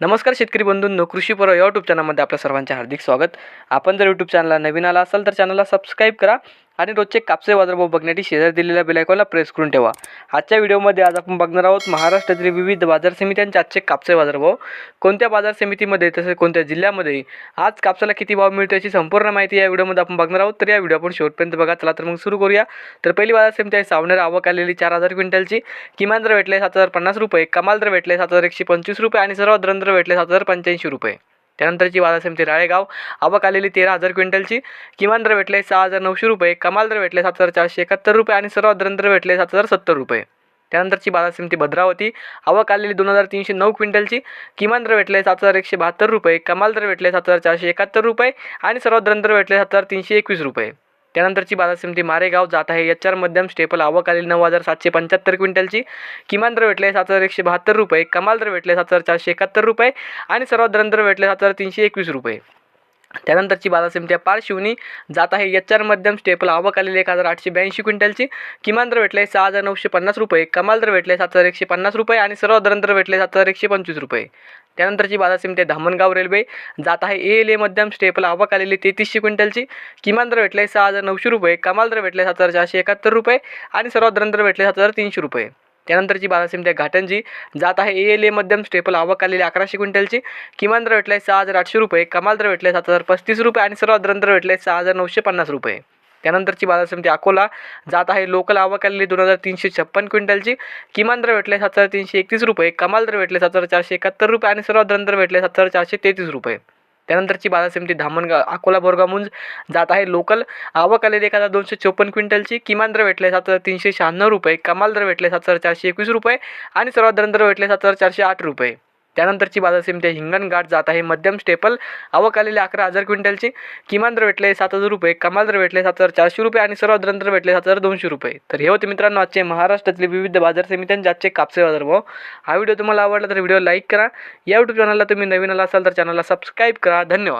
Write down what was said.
नमस्कार शेतकरी बंधूंनो कृषी पर्व या यूट्यूब चॅनलमध्ये आपल्या सर्वांचे हार्दिक स्वागत. आपण जर यूट्यूब चॅनलला नवीन आला असाल तर चॅनलला सबस्क्राईब करा. आणि रोजचे कापसे बाजारभाव बघण्यासाठी शेजारी दिलेल्या बेलायकॉनला प्रेस करून ठेवा. आजच्या व्हिडिओमध्ये आज आपण बघणार आहोत महाराष्ट्रातील विविध बाजार समित्यांचे आजचे कापसे बाजारभाव. कोणत्या बाजार समितीमध्ये तसेच कोणत्या जिल्ह्यामध्ये? आज कापसाला किती भाव मिळतो याची संपूर्ण माहिती या व्हिडिओमध्ये आपण बघणार आहोत. तर या व्हिडिओ आपण शेवटपर्यंत बघा. चला तर मग सुरू करूया. तर पहिली बाजार समिती आहे सावनेर. आवक आलेली चार हजार क्विंटलची. किमान दर भेटले सात हजार पन्नास रुपये. कमाल दर भेटले सात हजार एकशे पंचवीस रुपये आणि सर्वात दर भेटले सात हजार पंच्याऐंशी रुपये. त्यानंतरची बाजार समिती राळेगाव. आवक आलेली तेरा हजार क्विंटलची. किमान दर भेटले सहा हजार नऊशे रुपये. कमाल दर भेटले सात हजार चारशे एकाहत्तर रुपये आणि सर्वात दर भेटले सात हजार सत्तर रुपये. त्यानंतरची बाजार समिती भद्रावती. आवक आलेली दोन हजार तीनशे नऊ क्विंटलची. किमान दर भेटले सात हजार एकशे बहात्तर रुपये. कमाल दर भेटले सात हजार चारशे एकाहत्तर रुपये आणि सर्वात दर भेटले सात हजार तीनशे एकवीस रुपये. त्यानंतरची बाजार समिती मारेगाव जात आहे. एच आर मध्यम स्टेपल आवक आलेली नऊ हजार सातशे पंच्याहत्तर क्विंटलची. किमान दर भेटले सात हजार एकशे बहात्तर रुपये. कमाल दर भेटले सात हजार चारशे एकाहत्तर रुपये. आणि सर्वात दर भेटले सात हजार तीनशे एकवीस रुपये. त्यानंतरची बाजार समिती पारशिवनी जात आहे. एच आर मध्यम स्टेपल आवक आलेली एक हजार आठशे ब्याऐंशी क्विंटलची. किमान दर भेटले सहा हजार नऊशे पन्नास रुपये. कमाल दर भेटले सात हजार एकशे पन्नास रुपये आणि सर्व दर भेटले सात हजार एकशे पंचवीस रुपये. त्यानंतरची बाजार समिती धामणगाव रेल्वे जात आहे. ए एल ए मध्यम स्टेपल आवक आलेली तेहतीसशे क्विंटलची. किमान दर भेटले सहा हजार नऊशे रुपये. कमाल दर भेटले सात हजार चारशे एकाहत्तर रुपये आणि सर्व दर भेटले सात हजार तीनशे रुपये. त्यानंतरची बालासिम त्या आहे घाटंजी जात आहे. ए एल ए मध्यम स्टेपल आवक आलेली अकराशे क्विंटलची. किमान दर भेटले सहा हजार आठशे रुपये. कमाल दर भेटले सात हजार पस्तीस रुपये आणि सर्वात दर भेटले सहा हजार नऊशे पन्नास रुपये. त्यानंतरची बाजार समिती अकोला जात आहे. लोकल आवक आलेली दोन हजार तीनशे छप्पन क्विंटलची. किमान दर भेटले सात हजार तीनशे एकतीस रुपये. कमाल दर भेटले सात हजार चारशे एकाहत्तर रुपये आणि सर्वात दर भेटले सात हजार चारशे तेहतीस रुपये. त्यानंतरची बाजार समिती धामणगाव अकोला बोरगावहून जात आहे. लोकल आवक आलेली एखादा हजार दोनशे चोपन्न क्विंटलची किमान दर भेटले सात हजार तीनशे शहाण्णव रुपये. कमाल दर भेटले सात हजार चारशे एकवीस रुपये. आणि सर्वात दर भेटले सात हजार चारशे आठ रुपये. त्यानंतरची बाजार समिती हिंगणघाट जात आहे. मध्यम स्टेपल आवक आलेली अकरा हजार क्विंटलची. किमान दर भेटले सात हजार रुपये कमाल दर भेटले सात हजार चारशे रुपये आणि सर्व दर भेटले सात हजार दोनशे रुपये. तर हे होते मित्रांनो आजचे महाराष्ट्रातले विविध बाजार समित्यांचे आजचे कापसे बाजार भाव. हा व्हिडिओ तुम्हाला आवडला तर व्हिडिओ लाईक करा. या यूट्यूब चॅनलला तुम्ही नवीन आला असाल तर चॅनलला सबस्क्राईब करा. धन्यवाद.